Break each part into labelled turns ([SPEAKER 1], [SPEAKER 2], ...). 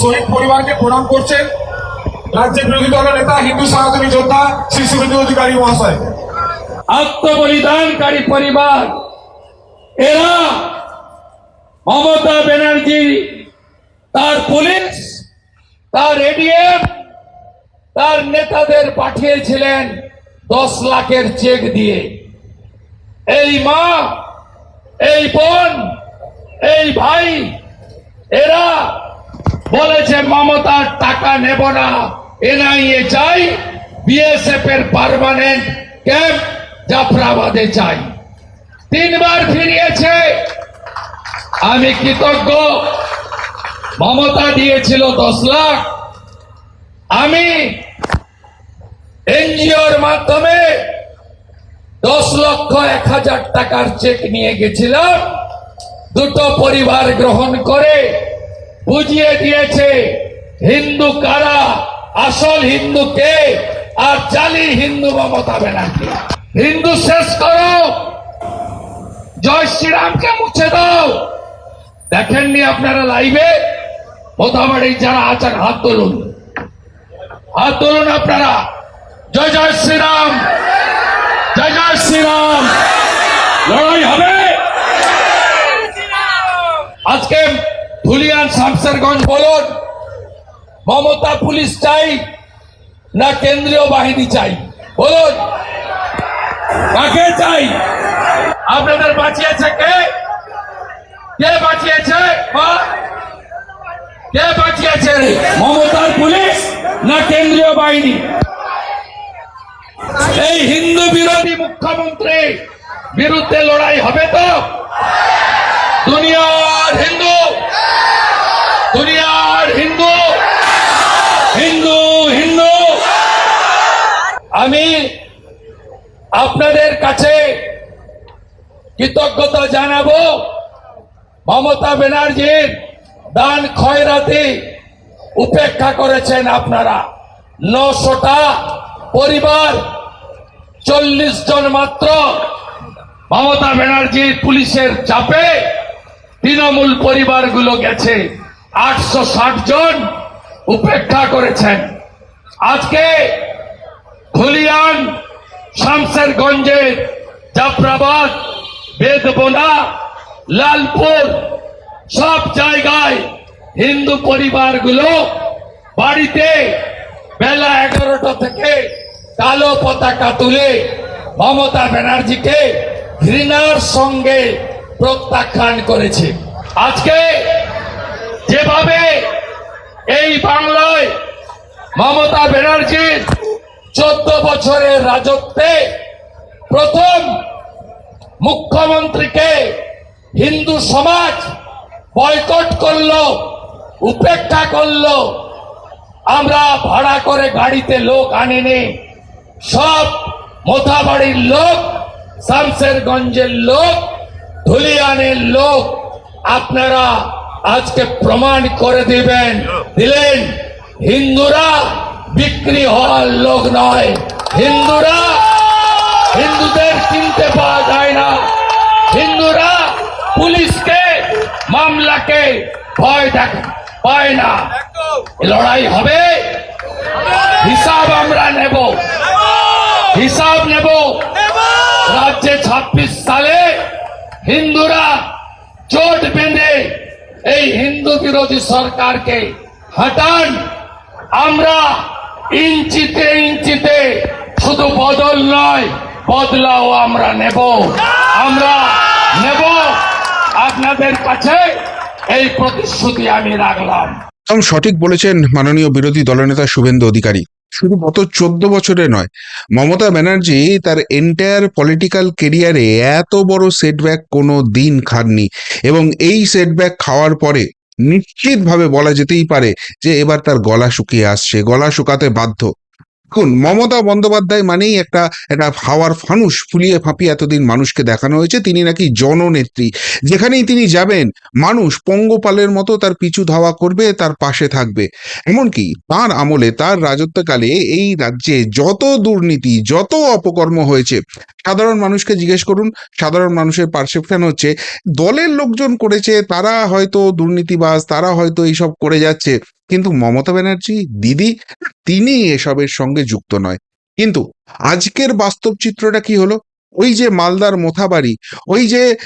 [SPEAKER 1] শহীদ পরিবারকে প্রণাম করছেন রাজ্যের বিরোধী দলের নেতা, হিন্দু সনাতনী যোদ্ধা শ্রী শুভেন্দু অধিকারী মহাশয়।
[SPEAKER 2] আত্মবলিদানকারী পরিবার, এরা মমতা ব্যানার্জি, তার পুলিশ, তার এডিএম তার নেতাদের পাঠিয়েছিলেন দশ লাখের চেক দিয়ে। এই মা, এই বোন, এই ভাই, এরা বলেছে মমতার টাকা নেব না। এনআইএ চাই বিএসএফ এর পার্মানেন্ট ক্যাম্প জাফরাবাদে চাই তিনবার ফিরিয়েছে। আমি কৃতজ্ঞ। মমতা দিয়েছিল দশ লাখ। আমি এনজিওর মাধ্যমে দশ লক্ষ এক হাজার টাকার চেক নিয়ে গেছিলাম। দুটো পরিবার গ্রহণ করে বুঝিয়ে দিয়েছে, হিন্দু কারা, আসল হিন্দু কে, আর চালি হিন্দু মমতা ব্যানার্জি। হিন্দু শেষ করো। জয় শ্রীরামকে মুছে দাও। দেখেননি আপনারা লাইভে? মোতাবাড়ি যারা আছেন, হাত তুলুন। হাত তুলুন আপনারা। জয় জয় শ্রীরাম। জয় জয় শ্রীরাম। লড়াই হবে। আজকে ধুলিয়ান শামসেরগঞ্জ বলুন, মমতা পুলিশ চাই না কেন্দ্রীয় বাহিনী চাই? বলুন, কাকে চাই? আপনাদের বাঁচিয়েছে কে? কে বাঁচিয়েছে? কে বাঁচিয়েছে? মমতার পুলিশ না কেন্দ্রীয় বাহিনী? এই হিন্দু বিরোধী মুখ্যমন্ত্রী বিরুদ্ধে লড়াই হবে তো? দুনিয়ার হিন্দু। দুনিয়ার হিন্দু। হিন্দু হিন্দু। আমি আপনাদের কাছে কৃতজ্ঞতা জানাব, মমতা ব্যানার্জির দান খয়রাতি উপেক্ষা করেছেন আপনারা। নশোটা পরিবার, চল্লিশ জন মাত্র মমতা ব্যানার্জির পুলিশের চাপে তৃণমূল পরিবারগুলো গেছে। আটশো ষাট জন উপেক্ষা করেছেন। আজকে ধুলিয়ান শামসেরগঞ্জের জাফরাবাদ, বেদবোনা, লালপুর, সব জায়গায় হিন্দু পরিবারগুলো বাড়িতে বেলা এগারোটা থেকে কালো পতাকা তুলে মমতা ব্যানার্জিকে ঘৃণার সঙ্গে প্রত্যাখ্যান করেছে। আজকে যেভাবে এই বাংলায় মমতা ব্যানার্জির চোদ্দ বছরের রাজত্বে প্রথম মুখ্যমন্ত্রীকে হিন্দু সমাজ বয়কট করল, উপেক্ষা করল, আমরা ভাড়া করে গাড়িতে লোক আনেনি, সব মোথাবাড়ির লোক শামসেরগঞ্জের লোক ধুলিয়ানের লোক আপনারা আজকে প্রমাণ করে দিবেন। দিলেন হিন্দুরা বিক্রি হওয়ার লোক নয়। হিন্দুরা হিন্দুদের চিনতে পাওয়া যায় না। হিন্দুরা পুলিশকে মামলাকে ভয় দেখ পায় না। লড়াই হবে? হিসাব আমরা নেব। হিসাব নেব। রাজ্যে ছাব্বিশ সালে হিন্দুরা জোট বেঁধে এই হিন্দু বিরোধী সরকারকে হটান। আমরা ইঞ্চিতে ইঞ্চিতে শুধু বদল নয়, বদলাও আমরা নেব। আমরা নেব। আপনাদের কাছে এই প্রতিশ্রুতি আমি রাখলাম।
[SPEAKER 3] সঠিক বলেছেন মাননীয় বিরোধী দলনেতা শুভেন্দু অধিকারী। শুধু গত চোদ্দ বছরে নয়। মমতা ব্যানার্জি তার এন্টায়ার পলিটিক্যাল কেরিয়ারে এত বড় সেটব্যাক কোনো দিন খাননি এবং এই সেটব্যাক খাওয়ার পরে নিশ্চিতভাবে বলা যেতেই পারে যে এবার তার গলা শুকিয়ে আসছে, গলা শুকাতে বাধ্য। দেখুন, মমতা বন্দ্যোপাধ্যায় মানেই একটা একটা হাওয়ার ফানুষ ফুলিয়ে ফাঁপিয়ে এতদিন মানুষকে দেখানো হয়েছে, তিনি নাকি জননেত্রী। যেখানেই তিনি যাবেন, মানুষ পঙ্গপালের মতো তার পিছু ধাওয়া করবে, তার পাশে থাকবে। এমনকি তার আমলে, তার রাজত্বকালে এই রাজ্যে যত দুর্নীতি, যত অপকর্ম হয়েছে, সাধারণ মানুষকে জিজ্ঞেস করুন, সাধারণ মানুষের পারসেপশন হচ্ছে, দলের লোকজন করেছে, তারা হয়তো দুর্নীতিবাজ, তারা হয়তো এইসব করে যাচ্ছে। কিন্তু মমতা ব্যানার্জি দিদি, তিনি এসবের সঙ্গে যুক্ত নয়। কিন্তু আজকের বাস্তব চিত্রটা কি হলো? ওই যে মালদার মোথাবাড়ি, ওই যে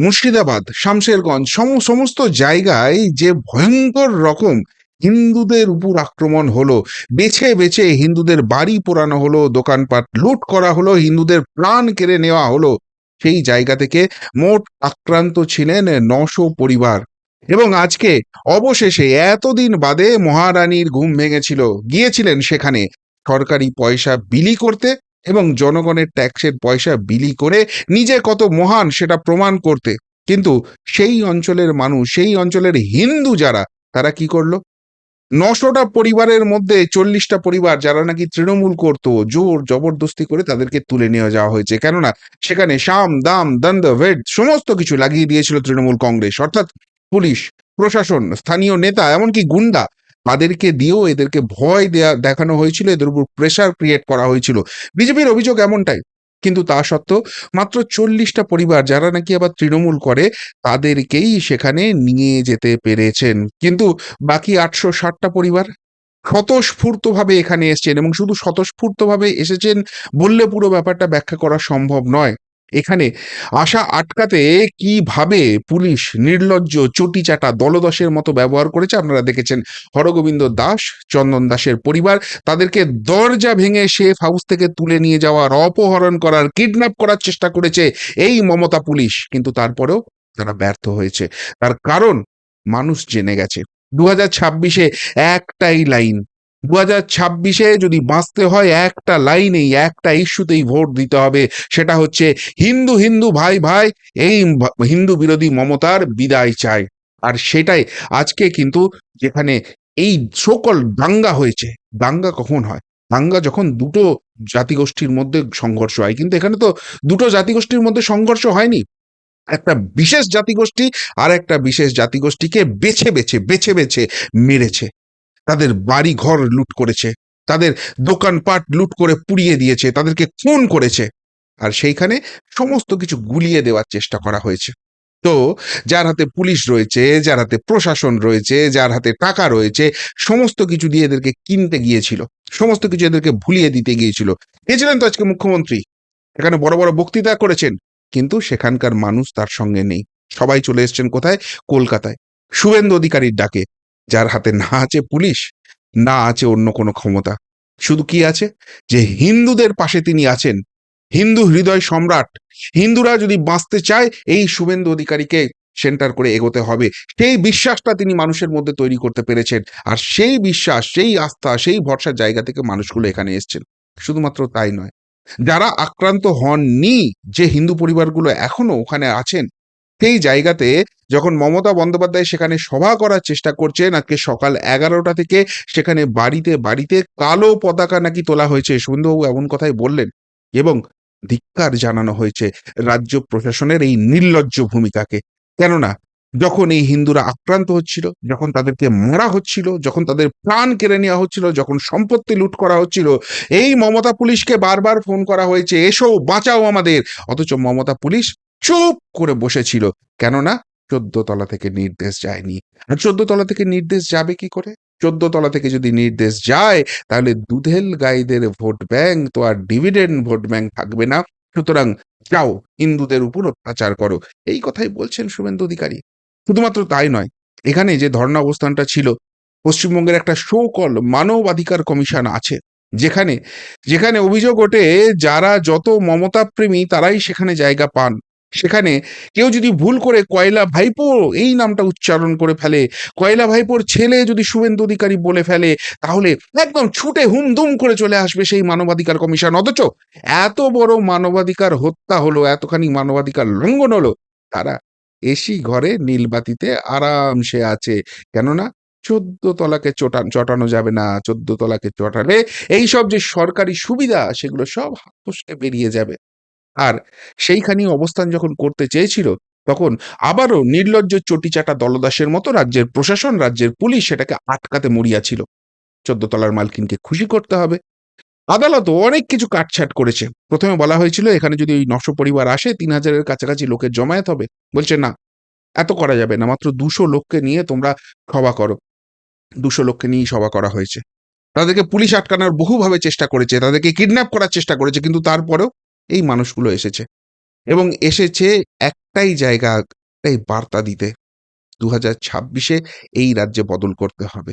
[SPEAKER 3] মুর্শিদাবাদ, শামশেরগঞ্জ, সম- সমস্ত জায়গায় যে ভয়ঙ্কর রকম হিন্দুদের উপর আক্রমণ হলো, বেছে বেছে হিন্দুদের বাড়ি পোড়ানো হলো, দোকানপাট লুট করা হলো, হিন্দুদের প্রাণ কেড়ে নেওয়া হলো, সেই জায়গা থেকে মোট আক্রান্ত ছিলেন নশো পরিবার। এবং আজকে অবশেষে এতদিন বাদে মহারানীর ঘুম ভেঙেছিল। গিয়েছিলেন সেখানে। সরকারি পয়সা বিলি করতে এবং জনগণের ট্যাক্সের পয়সা বিলি করে নিজে কত মহান সেটা প্রমাণ করতে। কিন্তু সেই অঞ্চলের মানুষ, সেই অঞ্চলের হিন্দু যারা, তারা কি করল? নশোটা পরিবারের মধ্যে চল্লিশটা পরিবার যারা নাকি তৃণমূল করতো, জোর জবরদস্তি করে তাদেরকে তুলে নিয়ে যাওয়া হয়েছে। কেননা সেখানে শাম, দাম, দন্দ, ভেদ, সমস্ত কিছু লাগিয়ে দিয়েছিল তৃণমূল কংগ্রেস। অর্থাৎ পুলিশ, প্রশাসন, স্থানীয় নেতা, এমনকি গুন্ডা, তাদেরকে দিয়েও এদেরকে ভয় দেয়া, দেখানো হয়েছিল, এদের উপর প্রেসার ক্রিয়েট করা হয়েছিল। বিজেপির অভিযোগ এমনটাই, কিন্তু তা সত্ত্বেও মাত্র চল্লিশটা পরিবার, যারা নাকি আবার তৃণমূল করে, তাদেরকেই সেখানে নিয়ে যেতে পেরেছেন। কিন্তু বাকি আটশো ষাটটা পরিবার স্বতঃস্ফূর্তভাবে এখানে এসেছেন এবং শুধু স্বতঃস্ফূর্তভাবে এসেছেন বললে পুরো ব্যাপারটা ব্যাখ্যা করা সম্ভব নয়। এখানে আশা আটকাতে কীভাবে পুলিশ নির্লজ্জ চটিচাটা দলদশের মতো ব্যবহার করেছে আপনারা দেখেছেন হরগোবিন্দ দাস, চন্দন দাসের পরিবার, তাদেরকে দরজা ভেঙে সেফ হাউস থেকে তুলে নিয়ে যাওয়ার, অপহরণ করার, কিডন্যাপ করার চেষ্টা করেছে এই মমতা পুলিশ। কিন্তু তারপরেও তারা ব্যর্থ হয়েছে। তার কারণ মানুষ জেনে গেছে। দু হাজার ছাব্বিশে একটাই লাইন দু হাজার ছাব্বিশে যদি বাঁচতে হয়, একটা লাইনেই, একটা ইস্যুতেই ভোট দিতে হবে। সেটা হচ্ছে হিন্দু হিন্দু ভাই ভাই, এই হিন্দু বিরোধী মমতার বিদায় চাই। আর সেটাই আজকে কিন্তু যেখানে এই সকল দাঙ্গা হয়েছে। দাঙ্গা কখন হয়? দাঙ্গা যখন দুটো জাতিগোষ্ঠীর মধ্যে সংঘর্ষ হয়, কিন্তু এখানে তো দুটো জাতিগোষ্ঠীর মধ্যে সংঘর্ষ হয়নি। একটা বিশেষ জাতিগোষ্ঠী আর একটা বিশেষ জাতিগোষ্ঠীকে বেছে বেছে বেছে বেছে মেরেছে। তাদের বাড়ি ঘর লুট করেছে, তাদের দোকানপাট লুট করে পুড়িয়ে দিয়েছে, তাদেরকে খুন করেছে। আর সেইখানে সমস্ত কিছু গুলিয়ে দেওয়ার চেষ্টা করা হয়েছে। তো যার হাতে পুলিশ রয়েছে, যার হাতে প্রশাসন রয়েছে, যার হাতে টাকা রয়েছে, সমস্ত কিছু দিয়ে এদেরকে কিনতে গিয়েছিল, সমস্ত কিছু এদেরকে ভুলিয়ে দিতে গিয়েছিল। গিয়েছিলেন তো আজকে মুখ্যমন্ত্রী। এখানে বড় বড় বক্তৃতা করেছেন, কিন্তু সেখানকার মানুষ তার সঙ্গে নেই। সবাই চলে এসেছেন কোথায়? কলকাতায়। শুভেন্দু অধিকারীর ডাকে। যার হাতে না আছে পুলিশ, না আছে অন্য কোনো ক্ষমতা। শুধু কি আছে? যে হিন্দুদের পাশে তিনি আছেন। হিন্দু হৃদয় সম্রাট। হিন্দুরা যদি বাঁচতে চায়, এই শুভেন্দু অধিকারীকে সেন্টার করে এগোতে হবে। সেই বিশ্বাসটা তিনি মানুষের মধ্যে তৈরি করতে পেরেছেন। আর সেই বিশ্বাস, সেই আস্থা, সেই ভরসার জায়গা থেকে মানুষগুলো এখানে এসছেন। শুধুমাত্র তাই নয়, যারা আক্রান্ত হননি, যে হিন্দু পরিবারগুলো এখনও ওখানে আছেন সেই জায়গাতে যখন মমতা বন্দ্যোপাধ্যায় সেখানে সভা করার চেষ্টা করছেন, আজকে সকাল এগারোটা থেকে সেখানে বাড়িতে বাড়িতে কালো পতাকা নাকি তোলা হয়েছে, সুন্দরবাবু এমন কথাই বললেন এবং ধিক্কার জানানো হয়েছে রাজ্য প্রশাসনের এই নির্লজ্জ ভূমিকাকে। কেননা যখন এই হিন্দুরা আক্রান্ত হচ্ছিল, যখন তাদেরকে মারা হচ্ছিল, যখন তাদের প্রাণ কেড়ে নেওয়া হচ্ছিল, যখন সম্পত্তি লুট করা হচ্ছিল, এই মমতা পুলিশকে বারবার ফোন করা হয়েছে, এসো, বাঁচাও আমাদের! অথচ মমতা পুলিশ চুপ করে বসেছিল। কেননা চোদ্দ তলা থেকে নির্দেশ যায়নি। আর চোদ্দ তলা থেকে নির্দেশ যাবে কি করে? চোদ্দ তলা থেকে যদি নির্দেশ যায়, তাহলে দুধেল গাইদের ভোট ব্যাংক তো আর ডিভিডেন্ড ভোট ব্যাংক থাকবে না। সুতরাং যাও, হিন্দুদের উপর অত্যাচার করো। এই কথাই বলছেন শুভেন্দু অধিকারী। শুধুমাত্র তাই নয়, এখানে যে ধর্ণা অবস্থানটা ছিল, পশ্চিমবঙ্গের একটা শোকল মানবাধিকার কমিশন আছে। যেখানে যেখানে অভিযোগ ওঠে, যারা যত মমতা প্রেমী তারাই সেখানে জায়গা পান। সেখানে কেউ যদি ভুল করে কয়লা ভাইপো, এই নামটা উচ্চারণ করে ফেলে। কয়লা ভাইপোর ছেলে যদি শুভেন্দু অধিকারী বলে ফেলে, তাহলে একদম ছুটে হুমদুম করে চলে আসবে সেই মানবাধিকার কমিশন। অথচ এত বড় মানবাধিকার হত্যা হলো, এতখানি মানবাধিকার লঙ্ঘন হলো, তারা এসি ঘরে নীলবাতিতে আরামসে আছে। কেননা চোদ্দ তলাকে চটান, চটানো যাবে না, চোদ্দ তলাকে চটালে এইসব যে সরকারি সুবিধা, সেগুলো সব হাত বেরিয়ে যাবে। আর সেইখানেই অবস্থান যখন করতে চেয়েছিল, তখন আবারও নির্লজ্জ চটিচাটা দলদাসের মতো রাজ্যের প্রশাসন, রাজ্যের পুলিশ সেটাকে আটকাতে মরিয়া ছিল চোদ্দ তলার মালকিনকে খুশি করতে হবে। আদালতও অনেক কিছু কাটছাট করেছে। প্রথমে বলা হয়েছিল, এখানে যদি ওই নশো পরিবার আসে, তিন হাজারের কাছাকাছি লোকের জমায়েত হবে। বলছে, না, এত করা যাবে না, মাত্র দুশো লোককে নিয়ে তোমরা সভা করো। দুশো লোককে নিয়ে সভা করা হয়েছে। তাদেরকে পুলিশ আটকানোর বহুভাবে চেষ্টা করেছে, তাদেরকে কিডন্যাপ করার চেষ্টা করেছে, কিন্তু তারপরেও এই মানুষগুলো এসেছে। এবং এসেছে একটাই জায়গা, একটাই বার্তা দিতে। দু হাজার ছাব্বিশে এই রাজ্যে বদল করতে হবে।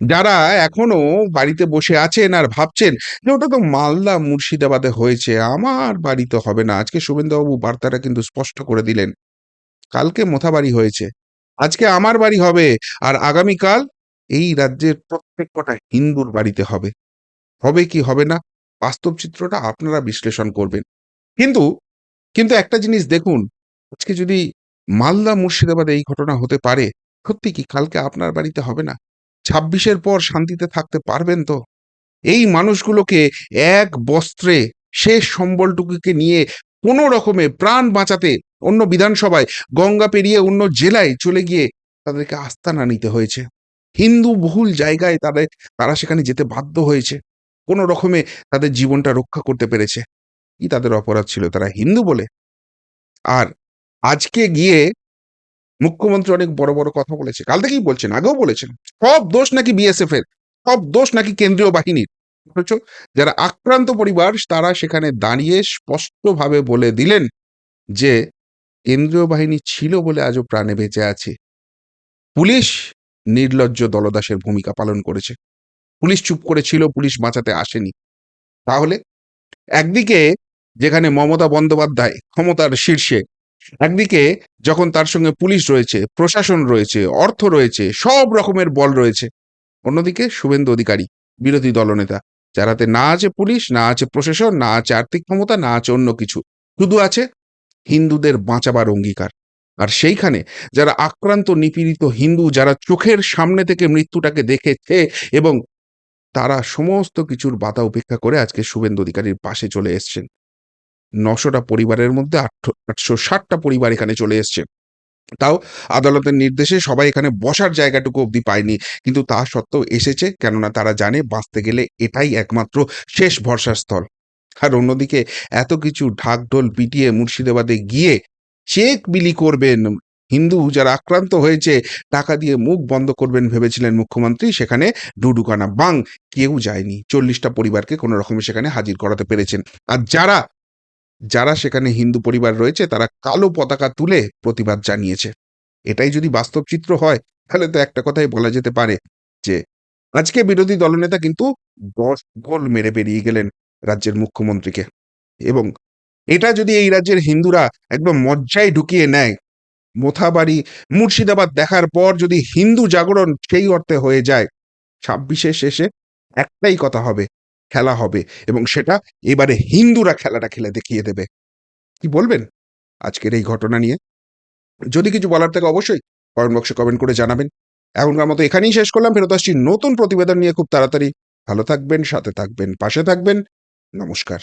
[SPEAKER 3] যারা এখনও বাড়িতে বসে আছেন আর ভাবছেন যে ওটা তো মালদা, মুর্শিদাবাদে হয়েছে, আমার বাড়িতে হবে না। আজকে শুভেন্দুবাবু বার্তাটা কিন্তু স্পষ্ট করে দিলেন। কালকে মোথাবাড়ি হয়েছে। আজকে আমার বাড়ি হবে আর আগামীকাল এই রাজ্যের প্রত্যেক কটা হিন্দুর বাড়িতে হবে। হবে কি হবে না? বাস্তব চিত্রটা আপনারা বিশ্লেষণ করবেন। কিন্তু কিন্তু একটা জিনিস দেখুন, আজকে যদি মালদা মুর্শিদাবাদে এই ঘটনা হতে পারে, সত্যি কি কালকে আপনার বাড়িতে হবে না? ছাব্বিশের পর শান্তিতে থাকতে পারবেন তো? এই মানুষগুলোকে এক বস্ত্রে শেষ সম্বলটুকুকে নিয়ে কোনো রকমে প্রাণ বাঁচাতে অন্য বিধানসভায় গঙ্গা পেরিয়ে অন্য জেলায় চলে গিয়ে তাদেরকে আস্তানা নিতে হয়েছে। হিন্দু বহুল জায়গায় তাদের, তারা সেখানে যেতে বাধ্য হয়েছে। কোনো রকমে তাদের জীবনটা রক্ষা করতে পেরেছে। কি তাদের অপরাধ ছিল? তারা হিন্দু বলে। আর আজকে গিয়ে মুখ্যমন্ত্রী অনেক বড় বড় কথা বলেছে। কাল থেকেই বলছেন, আগেও বলেছেন। সব দোষ নাকি বিএসএফ এর সব দোষ নাকি কেন্দ্রীয় বাহিনীর। যারা আক্রান্ত পরিবার, তারা সেখানে দাঁড়িয়ে স্পষ্টভাবে বলে দিলেন যে কেন্দ্রীয় বাহিনী ছিল বলে আজও প্রাণে বেঁচে আছে। পুলিশ নির্লজ্জ দলদাসের ভূমিকা পালন করেছে। পুলিশ চুপ করেছিল, পুলিশ বাঁচাতে আসেনি। তাহলে একদিকে যেখানে মমতা বন্দ্যোপাধ্যায় ক্ষমতার শীর্ষে, একদিকে যখন তার সঙ্গে পুলিশ রয়েছে, প্রশাসন রয়েছে, অর্থ রয়েছে, সব রকমের বল রয়েছে, অন্যদিকে শুভেন্দু অধিকারী, বিরোধী দলনেতা যারাতে না আছে পুলিশ, না আছে প্রশাসন, না আছে আর্থিক ক্ষমতা, না আছে অন্য কিছু, শুধু আছে হিন্দুদের বাঁচাবার অঙ্গীকার। আর সেইখানে যারা আক্রান্ত নিপীড়িত হিন্দু, যারা চোখের সামনে থেকে মৃত্যুটাকে দেখেছে এবং তারা সমস্ত কিছুর বাধা উপেক্ষা করে আজকে শুভেন্দু অধিকারীর পাশে চলে এসছেন। নশোটা পরিবারের মধ্যে আটশো ষাটটা পরিবার এখানে চলে এসছে। তাও আদালতের নির্দেশে সবাই এখানে বসার জায়গাটুকু অবধি পায়নি, কিন্তু তা সত্ত্বেও এসেছে, কেননা তারা জানে বাঁচতে গেলে এটাই একমাত্র শেষ ভরসার স্থল। আর অন্যদিকে এত কিছু ঢাকঢোল পিটিয়ে মুর্শিদাবাদে গিয়ে চেক বিলি করবেন হিন্দু যারা আক্রান্ত হয়েছে, টাকা দিয়ে মুখ বন্ধ করবেন ভেবেছিলেন মুখ্যমন্ত্রী, সেখানে ডুডুকানা বাং, কেউ যায়নি। চল্লিশটা পরিবারকে কোনো রকমে সেখানে হাজির করাতে পেরেছেন। আর যারা যারা সেখানে হিন্দু পরিবার রয়েছে, তারা কালো পতাকা তুলে প্রতিবাদ জানিয়েছে। এটাই যদি বাস্তব চিত্র হয়, তাহলে তো একটা কথাই বলা যেতে পারে যে, আজকে বিরোধী দলনেতা কিন্তু দশ গোল মেরে বেরিয়ে গেলেন রাজ্যের মুখ্যমন্ত্রীকে। এবং এটা যদি এই রাজ্যের হিন্দুরা একদম মজ্জায় ঢুকিয়ে নেয় মোথাবাড়ি মুর্শিদাবাদ দেখার পর যদি হিন্দু জাগরণ সেই অর্থে হয়ে যায় ছাব্বিশের শেষে একটাই কথা হবে, খেলা হবে এবং সেটা এবারে হিন্দুরা খেলাটা খেলে দেখিয়ে দেবে। কি বলবেন আজকের এই ঘটনা নিয়ে? যদি কিছু বলার থাকে অবশ্যই কমেন্ট বক্সে কমেন্ট করে জানাবেন। এখনকার মতো এখানেই শেষ করলাম। ফেরত আসছি নতুন প্রতিবেদন নিয়ে। খুব তাড়াতাড়ি। ভালো থাকবেন, সাথে থাকবেন, পাশে থাকবেন। নমস্কার।